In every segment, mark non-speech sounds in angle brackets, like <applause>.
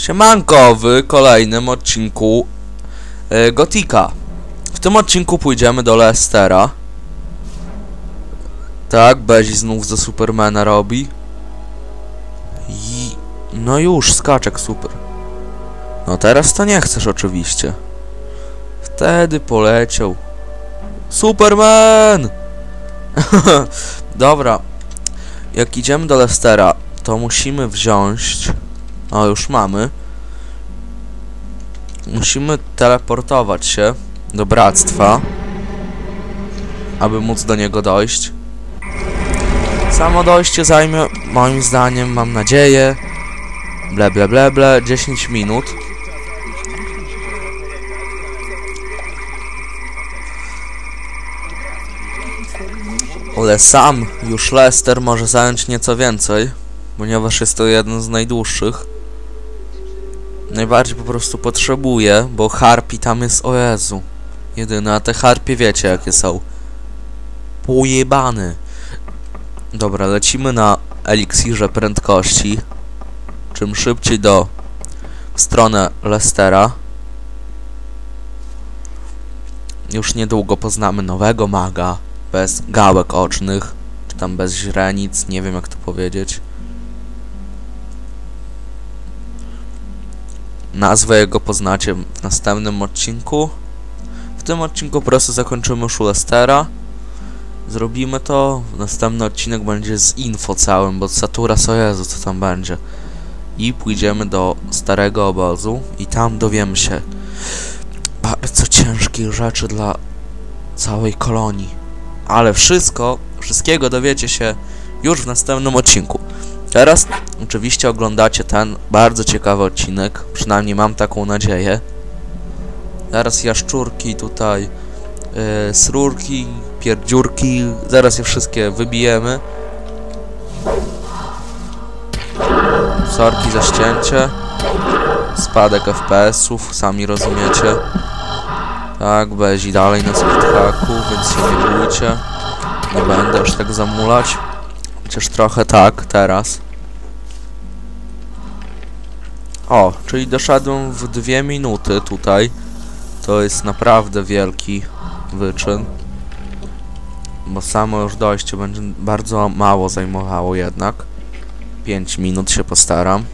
Siemanko w kolejnym odcinku e, Gotika. W tym odcinku pójdziemy do Leicestera. Tak, Bezi znów za Supermana robi. I... No już, skaczek super. No teraz to nie chcesz oczywiście. Wtedy poleciał. Superman! <laughs> Dobra. Jak idziemy do Leicestera, to musimy wziąć... O, już mamy. Musimy teleportować się do bractwa, aby móc do niego dojść. Samo dojście zajmie, moim zdaniem, mam nadzieję, ble ble ble ble, 10 minut. Ale sam już Lester może zająć nieco więcej, ponieważ jest to jeden z najdłuższych. Najbardziej po prostu potrzebuję, bo harpi tam jest, o Jezu. Jedyne, a te harpie wiecie jakie są. Pojebany. Dobra, lecimy na eliksirze prędkości. Czym szybciej do w stronę Lestera. Już niedługo poznamy nowego maga. Bez gałek ocznych. Czy tam bez źrenic, nie wiem jak to powiedzieć. Nazwę jego poznacie w następnym odcinku. W tym odcinku po prostu zakończymy już Lestera. Zrobimy to. Następny odcinek będzie z info całym, bo Satura o Jezu, co tam będzie. I pójdziemy do starego obozu i tam dowiemy się bardzo ciężkich rzeczy dla całej kolonii. Ale wszystko, wszystkiego dowiecie się już w następnym odcinku. Teraz oczywiście oglądacie ten bardzo ciekawy odcinek, przynajmniej mam taką nadzieję. Zaraz jaszczurki tutaj, yy, srurki, pierdziurki, zaraz je wszystkie wybijemy. Sorki za ścięcie. Spadek FPS-ów, sami rozumiecie. Tak, bezi dalej na speedhacku, więc się nie bójcie. Nie będę już tak zamulać. Chociaż trochę tak, teraz. O, czyli doszedłem w dwie minuty tutaj. To jest naprawdę wielki wyczyn. Bo samo już dojście będzie bardzo mało zajmowało jednak. 5 minut się postaram.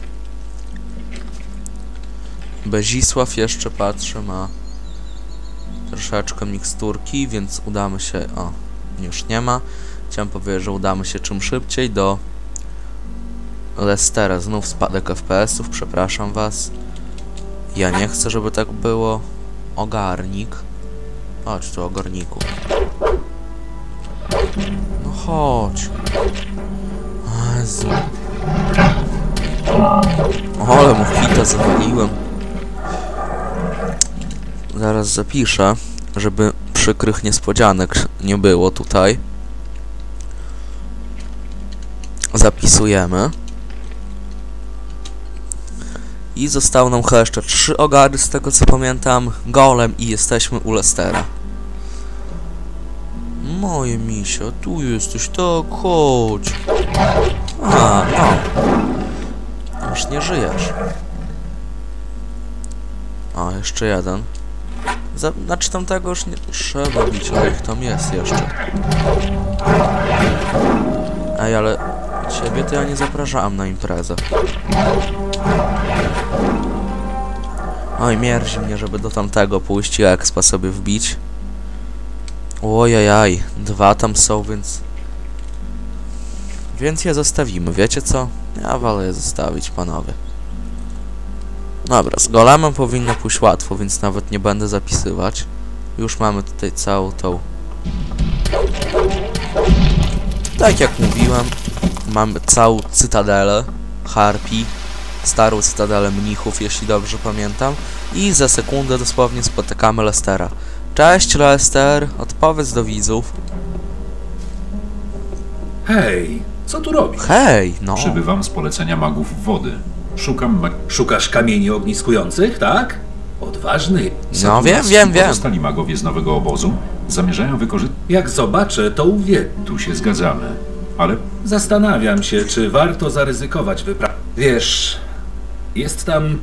Bezisław jeszcze patrzę ma troszeczkę miksturki, więc udamy się... O, już nie ma. Chciałem powiedzieć, że udamy się czym szybciej do Lestera. Znów spadek FPS-ów, przepraszam was. Ja nie chcę, żeby tak było. Ogarnik. Chodź tu, ogarniku. No chodź. Jezu. Ale mu hita zawaliłem. Zaraz zapiszę, żeby przykrych niespodzianek nie było tutaj. Zapisujemy. I zostało nam chyba jeszcze trzy ogary, z tego co pamiętam. Golem i jesteśmy u Lestera. Moje misio, tu jesteś, tak, chodź. A, no. Już nie żyjesz. A, jeszcze jeden. Za, znaczy tamtego już nie trzeba bić, ale ich tam jest jeszcze. Ej, ale ciebie to ja nie zapraszałem na imprezę. Oj, mierzi mnie, żeby do tamtego pójść i expa sobie wbić. Ojajaj, dwa tam są, więc... Więc je zostawimy, wiecie co? Ja wolę je zostawić, panowie. Dobra, z golemem powinno pójść łatwo, więc nawet nie będę zapisywać. Już mamy tutaj całą tą... Tak jak mówiłem, mamy całą cytadelę Harpi, starą cytadelę mnichów, jeśli dobrze pamiętam. I za sekundę dosłownie spotykamy Lestera. Cześć Lester, odpowiedz do widzów. Hej, co tu robisz? Hej, no. Przybywam z polecenia magów wody. Szukam mag... Szukasz kamieni ogniskujących, tak? Odważny. No wiem, wiem, wiem. Pozostali magowie z nowego obozu zamierzają wykorzystać... Jak zobaczę, to uwierzę. Tu się zgadzamy. Ale Zastanawiam się, czy warto zaryzykować wyprawę. Wiesz, jest tam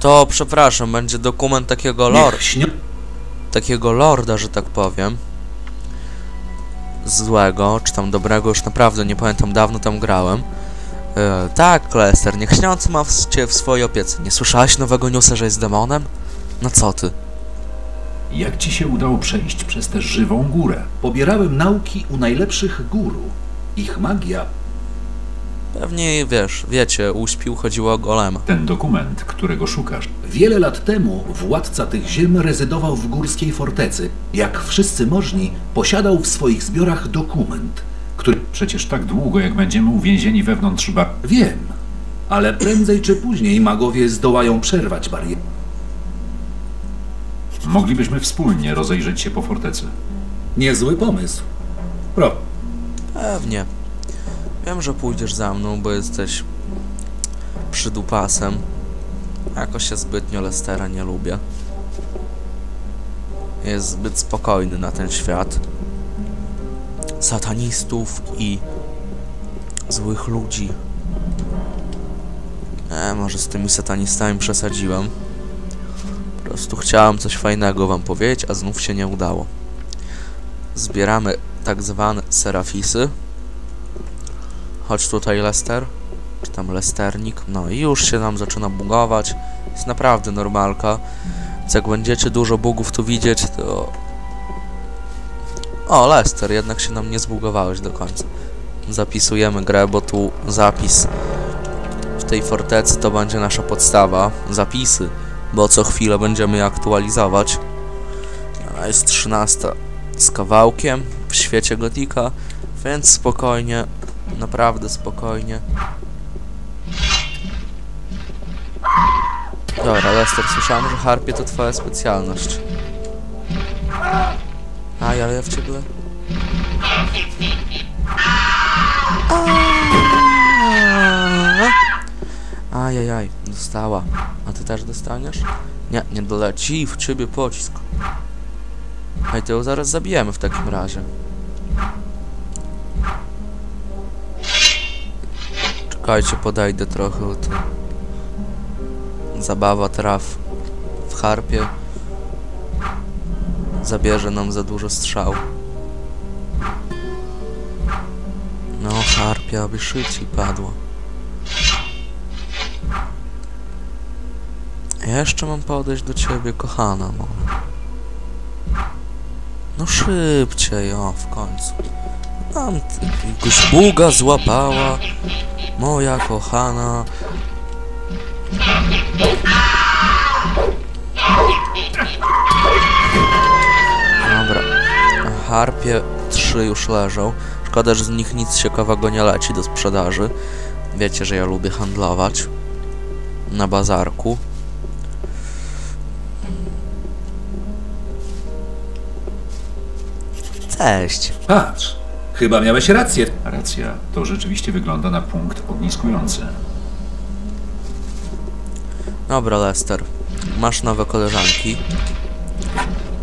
To przepraszam, będzie dokument takiego lor takiego lorda, że tak powiem. Złego, czy tam dobrego, już naprawdę nie pamiętam, dawno tam grałem. E, tak, Lester, niech śniący ma w, cię w swojej opiece. Nie słyszałeś nowego newsa, że jest demonem? No co ty? Jak ci się udało przejść przez tę żywą górę? Pobierałem nauki u najlepszych guru. Ich magia Pewnie, wiesz, wiecie, uśpił, chodziło o golema. Ten dokument, którego szukasz, Wiele lat temu władca tych ziem rezydował w górskiej fortecy. Jak wszyscy możni, posiadał w swoich zbiorach dokument, który... przecież tak długo jak będziemy uwięzieni wewnątrz ba... Wiem, ale prędzej czy później magowie zdołają przerwać barierę. Moglibyśmy wspólnie rozejrzeć się po fortecy. Niezły pomysł. Pro. Pewnie. Wiem, że pójdziesz za mną, bo jesteś przydupasem. Jakoś się zbytnio Lestera nie lubię. Jest zbyt spokojny na ten świat. Satanistów i złych ludzi. E, może z tymi satanistami przesadziłem. Po prostu chciałem coś fajnego wam powiedzieć, a znów się nie udało. Zbieramy tak zwane serafisy. Chodź tutaj Lester. Czy tam Lesternik. No i już się nam zaczyna bugować. Jest naprawdę normalka. Więc jak będziecie dużo bugów tu widzieć, to... O, Lester, jednak się nam nie zbugowałeś do końca. Zapisujemy grę, bo tu zapis w tej fortecy to będzie nasza podstawa. Zapisy, bo co chwilę będziemy je aktualizować. Jest 13 z kawałkiem w świecie Gotika, więc spokojnie, naprawdę spokojnie. Dobra, Lester, słyszałem, że harpie to twoja specjalność. Aj, ale ja w ciebie... Ajajaj, dostała. A ty też dostaniesz? Nie, nie doleci w ciebie pocisk. Hej, to ją zaraz zabijemy w takim razie. Czekajcie, podejdę trochę to. Zabawa traf w harpie. Zabierze nam za dużo strzał. No, harpia, aby szybciej padła. Jeszcze mam podejść do ciebie, kochana moja. No szybciej, o, w końcu. Tam jakiegoś buga złapała. Moja kochana. Dobra. Harpie trzy już leżą. Szkoda, że z nich nic ciekawego nie leci do sprzedaży. Wiecie, że ja lubię handlować. Na bazarku. Cześć. Patrz, chyba miałeś rację. Racja, to rzeczywiście wygląda na punkt ogniskujący. Dobra, Lester. Masz nowe koleżanki.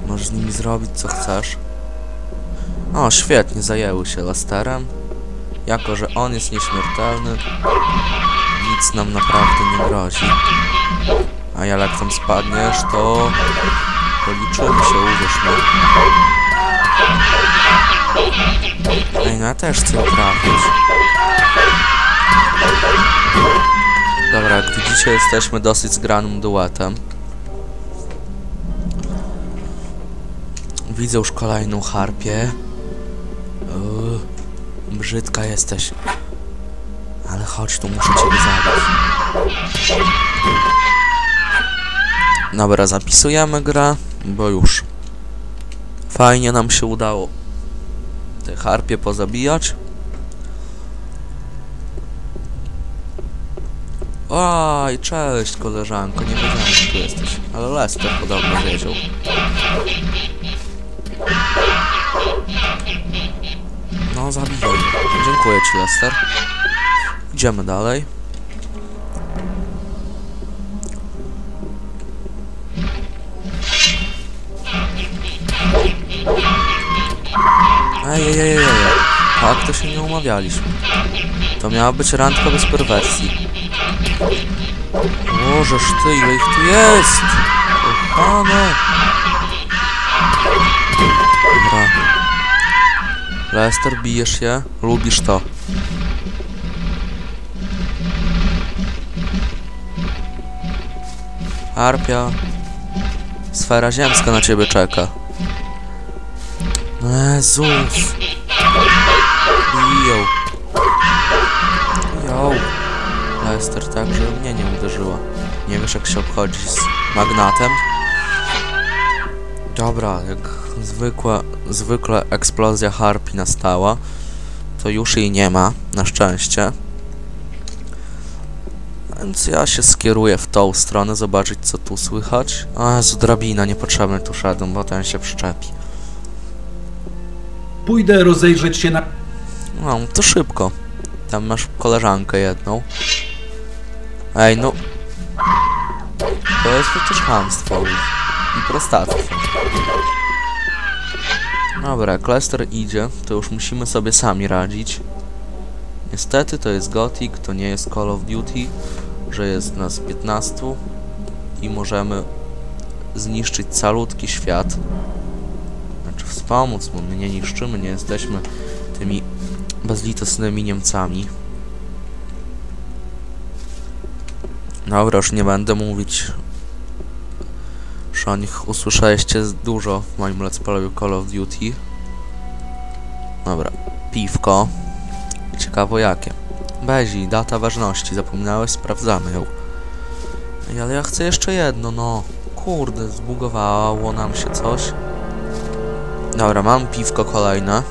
Możesz z nimi zrobić co chcesz. O, świetnie, zajęły się Lesterem. Jako, że on jest nieśmiertelny, nic nam naprawdę nie grozi. A ja jak tam spadniesz, to policzymy się, uwierz mi. Ej, no ja też chcę trafić. Dobra, jak widzicie, jesteśmy dosyć zgranym duetem. Widzę już kolejną harpię. Uuu, brzydka jesteś. Ale chodź tu, muszę ciebie zabić. Dobra, zapisujemy grę, bo już fajnie nam się udało te harpie pozabijać. Oj, cześć koleżanko, nie wiedziałem, że tu jesteś. Ale Lester podobno wiedział. No, zabijaj. Dziękuję ci, Lester. Idziemy dalej. Ej, ej, ej, ej, ej. Tak, to się nie umawialiśmy. To miała być randka bez perwersji. Możesz ty, ile ich tu jest? Kochane! Dobra. Lester, bijesz się? Lubisz to. Harpia. Sfera ziemska na ciebie czeka. Jezus. Biją. Jo. Lester tak, że mnie nie uderzyła. Nie wiesz jak się obchodzi z magnatem? Dobra, jak zwykła, zwykle eksplozja harpi nastała, to już jej nie ma, na szczęście. Więc ja się skieruję w tą stronę, zobaczyć co tu słychać. O Jezu, drabina, niepotrzebny tu szedłem, bo ten się przyczepi. Pójdę rozejrzeć się na... No, to szybko. Tam masz koleżankę jedną. Ej, no... To jest przecież chamstwo i prostactwo. Dobra, jak Lester idzie, to już musimy sobie sami radzić. Niestety to jest Gothic, to nie jest Call of Duty, że jest nas 15 i możemy zniszczyć calutki świat. Wspomóc, bo my nie niszczymy, nie jesteśmy tymi bezlitosnymi Niemcami. Dobra, już nie będę mówić, że o nich usłyszeliście dużo w moim let's playu Call of Duty. Dobra, piwko. Ciekawo jakie. Bezi, data ważności, zapomniałeś? Sprawdzamy ją. Ej, ale ja chcę jeszcze jedno, no. Kurde, zbugowało nam się coś. Dobra, mam piwko kolejne.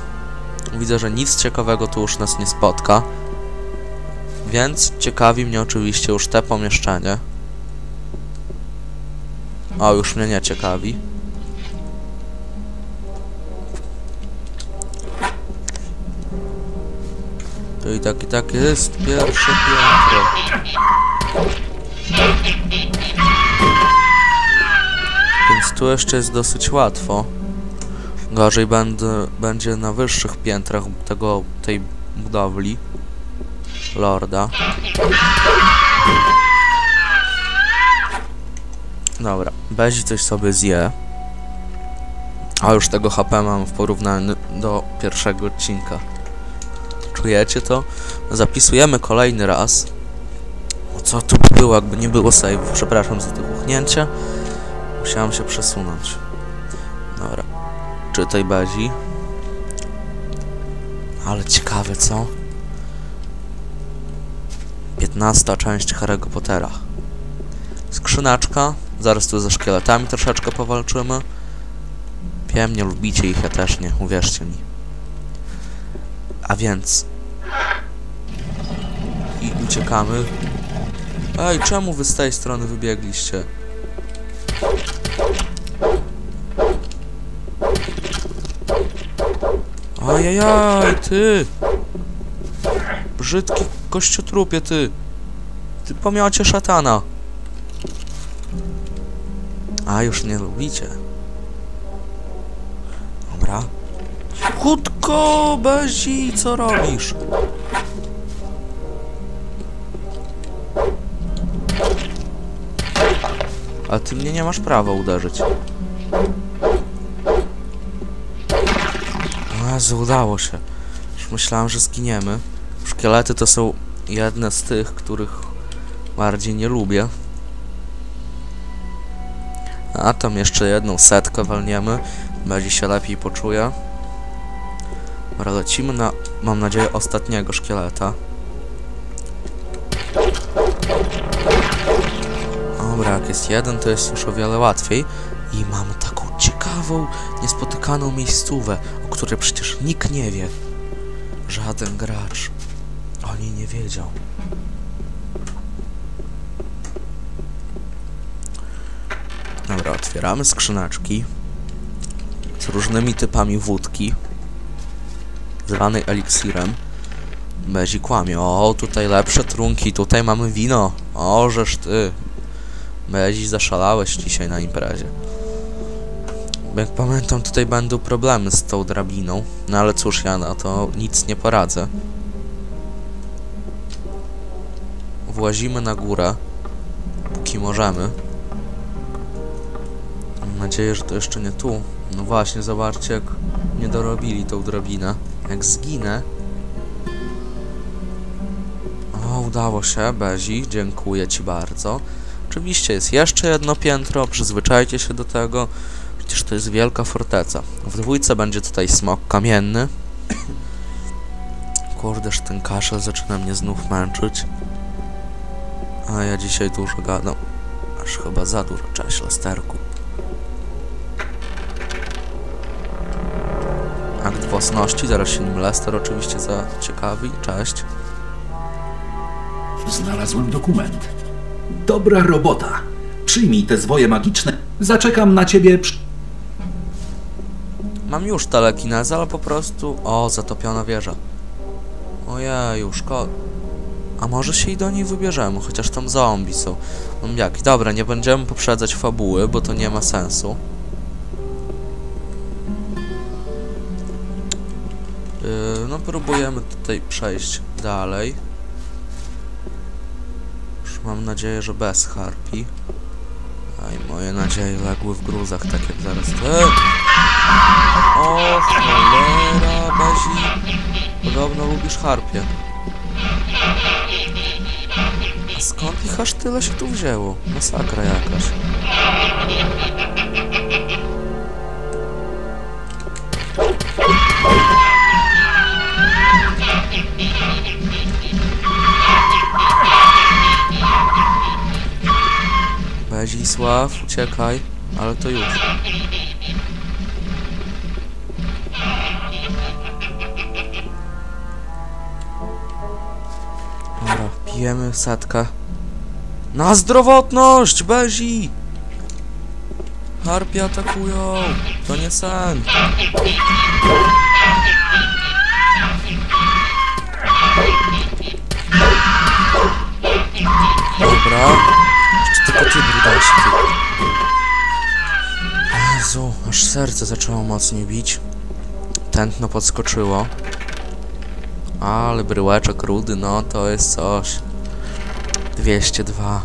Widzę, że nic ciekawego tu już nas nie spotka. Więc ciekawi mnie oczywiście już te pomieszczenie. O, już mnie nie ciekawi. To i tak, i tak jest pierwsze piętro. Więc tu jeszcze jest dosyć łatwo. Gorzej będę, będzie na wyższych piętrach tego, tej budowli. Lorda. Dobra, Bezi coś sobie zje. A już tego HP mam w porównaniu do pierwszego odcinka. Czujecie to? Zapisujemy kolejny raz. Co tu by było, jakby nie było save? Przepraszam za to uchnięcie. Musiałem się przesunąć. Dobra. Czytaj Bezi. Ale ciekawe, co? 15 część Harry'ego Pottera. Skrzynaczka. Zaraz tu ze szkieletami troszeczkę powalczymy. Wiem, nie lubicie ich, ja też nie, uwierzcie mi. A więc... I uciekamy. Ej, czemu wy z tej strony wybiegliście? Ajajaj, ty! Brzydki kościotrupie, ty! Ty pomiocie szatana! A, już nie lubicie. Dobra. Chutko, Bezi, co robisz? A ty mnie nie masz prawa uderzyć. Jezu, udało się. Już myślałem, że zginiemy. Szkielety to są jedne z tych, których bardziej nie lubię. A tam jeszcze jedną setkę walniemy. Będzie się lepiej poczuje. Dobra, lecimy na, mam nadzieję, ostatniego szkieleta. Dobra, jak jest jeden, to jest już o wiele łatwiej. I mamy taką ciekawą, niespotykaną miejscówę, o której przecież nikt nie wie. Żaden gracz o niej nie wiedział. Dobra, otwieramy skrzyneczki z różnymi typami wódki, zwanej eliksirem. Bezi kłamie. O, tutaj lepsze trunki, tutaj mamy wino. O, żeż ty. Bezi, zaszalałeś dzisiaj na imprezie. Jak pamiętam, tutaj będą problemy z tą drabiną. No ale cóż, ja na to nic nie poradzę. Włazimy na górę. póki możemy. Mam nadzieję, że to jeszcze nie tu. No właśnie, zobaczcie jak nie dorobili tą drabinę. Jak zginę... O, udało się, Bezi, dziękuję Ci bardzo. Oczywiście jest jeszcze jedno piętro, przyzwyczajcie się do tego. Przecież to jest wielka forteca. W dwójce będzie tutaj smok kamienny. Kurdeż, ten kaszel zaczyna mnie znów męczyć. A ja dzisiaj dużo gadam. Aż chyba za dużo, cześć Lesterku. Akt własności, zaraz się nim Lester oczywiście zaciekawi. Cześć. Znalazłem dokument. Dobra robota. Przyjmij te zwoje magiczne. Zaczekam na ciebie przy... Mam już telekinezę, ale po prostu... O, zatopiona wieża. Ojeju, szkoda. A może się i do niej wybierzemy, chociaż tam zombie są. Zombiaki. Dobra, nie będziemy poprzedzać fabuły, bo to nie ma sensu. Yy, no próbujemy tutaj przejść dalej. Już mam nadzieję, że bez harpi. Aj, moje nadzieje legły w gruzach, tak jak zaraz... Eee! O cholera, Bezi. Podobno lubisz harpie. A skąd ich aż tyle się tu wzięło? Masakra jakaś. Bezisław, uciekaj, ale to już. Pijemy setkę. Na zdrowotność, Bezi! Harpie atakują! To nie sen! Dobra. Jeszcze tylko ty brudałeś, ty. Jezu, aż serce zaczęło mocniej bić. Tętno podskoczyło. Ale bryłeczek rudy, no to jest coś. 202.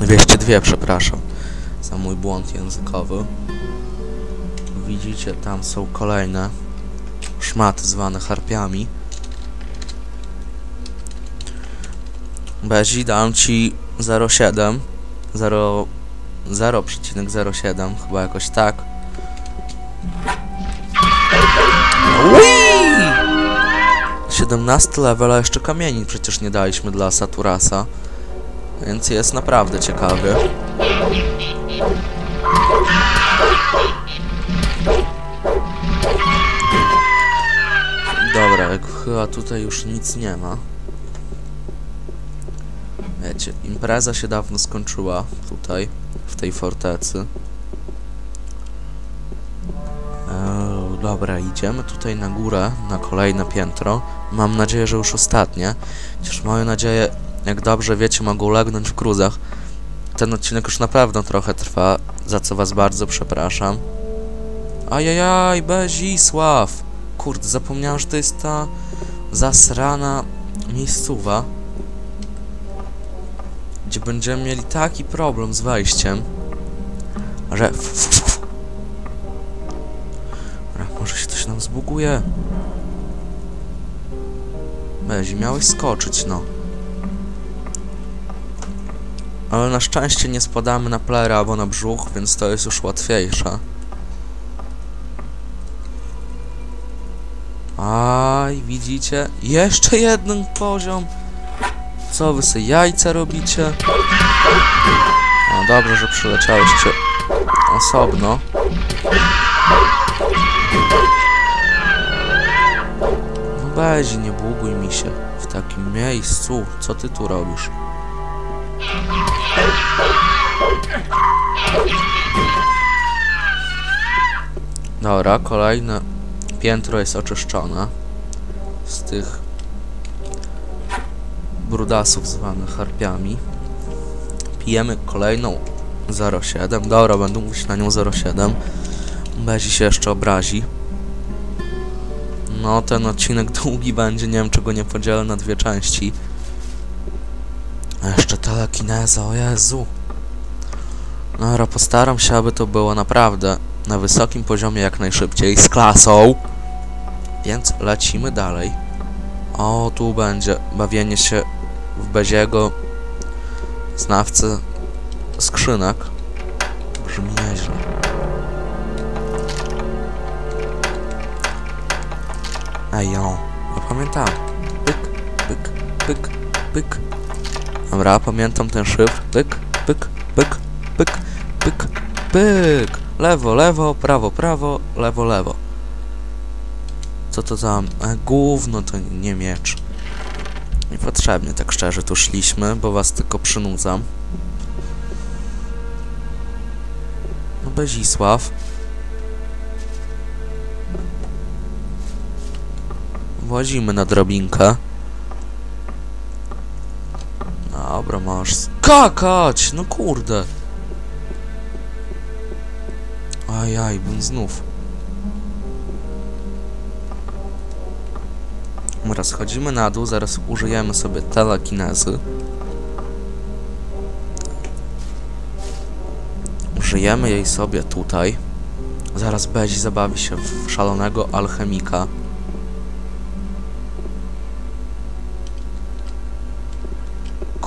202, przepraszam. Za mój błąd językowy. Widzicie, tam są kolejne szmaty zwane harpiami. Bezi, dam ci 0,7. 0 0,07, chyba jakoś tak. 17 level, a jeszcze kamieni przecież nie daliśmy dla Saturasa. Więc jest naprawdę ciekawy. Dobra, chyba tutaj już nic nie ma. Wiecie, impreza się dawno skończyła tutaj, w tej fortecy. Idziemy tutaj na górę, na kolejne piętro. Mam nadzieję, że już ostatnie. Chociaż moje nadzieje, jak dobrze wiecie, mogą legnąć w gruzach. Ten odcinek już naprawdę trochę trwa, za co was bardzo przepraszam. Ajajaj, Bezisław! Kurde, zapomniałem, że to jest ta zasrana miejscowa gdzie będziemy mieli taki problem z wejściem, że... zbuguje. Bezi, miałeś skoczyć, no. Ale na szczęście nie spadamy na plerę albo na brzuch, więc to jest już łatwiejsze. Aj, widzicie? Jeszcze jeden poziom. Co wy sobie jajca robicie? No dobrze, że przyleciałyście osobno. Bezi, nie bługuj mi się w takim miejscu. Co ty tu robisz? Dobra, kolejne piętro jest oczyszczone z tych brudasów zwanych harpiami. Pijemy kolejną 07. Dobra, będę mówić na nią 07. Bezi się jeszcze obrazi. No, ten odcinek <laughs> długi będzie, nie wiem czego nie podzielę na dwie części. A jeszcze telekineza, o Jezu. Dobra, postaram się, aby to było naprawdę na wysokim poziomie jak najszybciej, z klasą. Więc lecimy dalej. O, tu będzie bawienie się w Beziego, znawcy skrzynek. Brzmi nieźle. Ej, jo, ja pamiętam. Pyk, pyk, pyk, pyk. Dobra, pamiętam ten szyfr. Pyk, pyk, pyk, pyk, pyk, pyk. Lewo, lewo, prawo, prawo, lewo, lewo. Co to za... E, gówno to nie miecz. Niepotrzebnie, tak szczerze, tu szliśmy, bo was tylko przynudzam. No Bezisław. Włazimy na drabinkę. Dobra, masz skakać! No kurde. Ajaj, bym znów. Dobra, schodzimy na dół, zaraz użyjemy sobie telekinezy. Użyjemy jej sobie tutaj. Zaraz Bezi zabawi się w szalonego alchemika.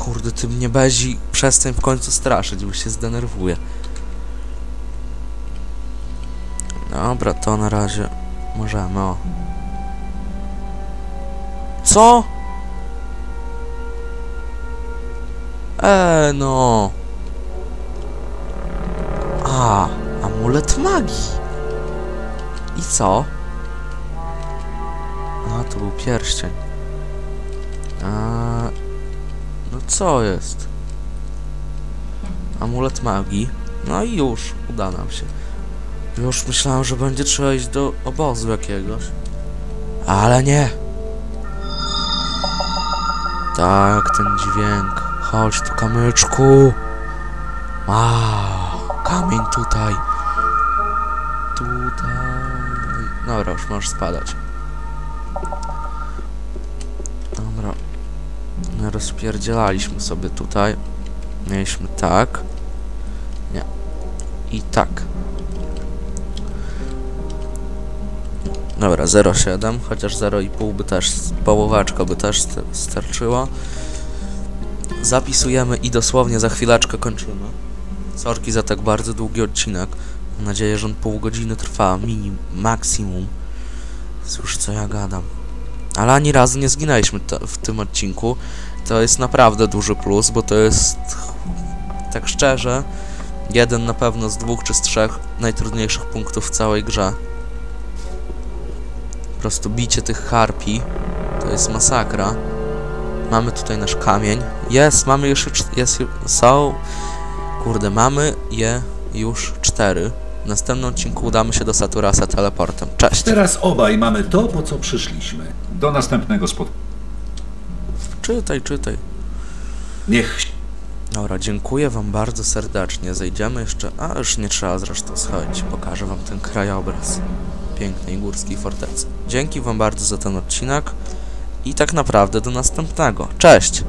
Kurde, ty mnie Bezi przestań w końcu straszyć, bo się zdenerwuję. Dobra, to na razie możemy, o. Co? Eee, no. A, amulet magii. I co? A, to był pierścień. Co jest? Amulet magii. No i już, uda nam się. Już myślałem, że będzie trzeba iść do obozu jakiegoś. Ale nie. Tak, ten dźwięk. Chodź tu, kamyczku. A, kamień tutaj. Tutaj. Dobra, już możesz spadać. Rozpierdzielaliśmy sobie tutaj. Mieliśmy tak. Nie. I tak. Dobra, 0,7, chociaż 0,5 by też, połowaczka by też st- starczyła. Zapisujemy i dosłownie za chwileczkę kończymy. Sorki za tak bardzo długi odcinek. Mam nadzieję, że on pół godziny trwa, minim, maksimum. Cóż, co ja gadam. Ale ani razu nie zginęliśmy w tym odcinku. To jest naprawdę duży plus, bo to jest, tak szczerze, jeden na pewno z dwóch czy z trzech najtrudniejszych punktów w całej grze. Po prostu bicie tych harpi to jest masakra. Mamy tutaj nasz kamień. Jest, mamy już, jest, są, kurde, mamy je już cztery. W następnym odcinku udamy się do Saturasa teleportem. Cześć! Teraz obaj mamy to, po co przyszliśmy. Do następnego spotkania. Czytaj, czytaj. Niech Dobra, dziękuję wam bardzo serdecznie. Zejdziemy jeszcze... A, już nie trzeba zresztą schodzić. Pokażę wam ten krajobraz pięknej górskiej fortecy. Dzięki wam bardzo za ten odcinek i tak naprawdę do następnego. Cześć!